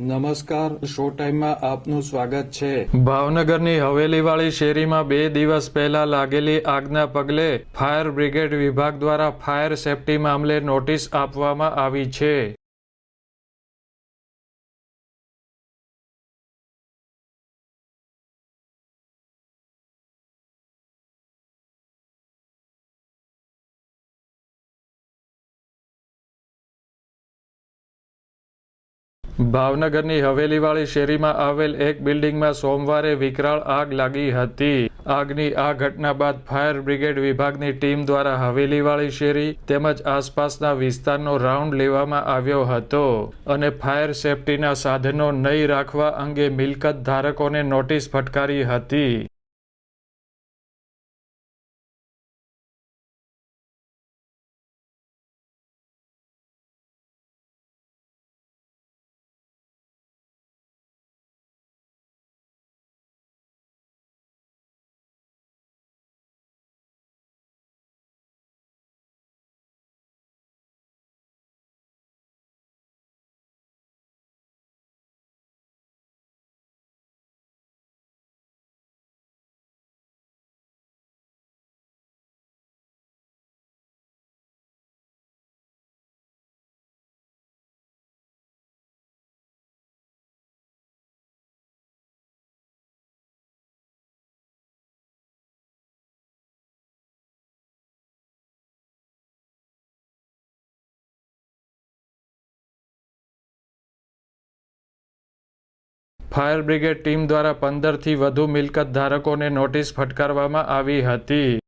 નમસ્કાર શો ટાઈમમાં આપનું સ્વાગત છે. ભાવનગરની હવેલીવાળી શેરીમાં બે દિવસ પહેલા લાગેલી આગના પગલે ફાયર બ્રિગેડ વિભાગ દ્વારા ફાયર સેફટી મામલે નોટિસ આપવામાં આવી છે. ભાવનગરની હવેલીવાળી શેરીમાં આવેલ એક બિલ્ડિંગમાં સોમવારે વિકરાળ આગ લાગી હતી. આગની આ ઘટના બાદ ફાયર બ્રિગેડ વિભાગની ટીમ દ્વારા હવેલીવાળી શેરી તેમજ આસપાસના વિસ્તારનો રાઉન્ડ લેવામાં આવ્યો હતો અને ફાયર સેફટીના સાધનો નહીં રાખવા અંગે મિલકત ધારકોને નોટિસ ફટકારી હતી. ફાયર બ્રિગેડ ટીમ દ્વારા પંદરથી વધુ મિલકત ધારકોને નોટિસ ફટકારવામાં આવી હતી.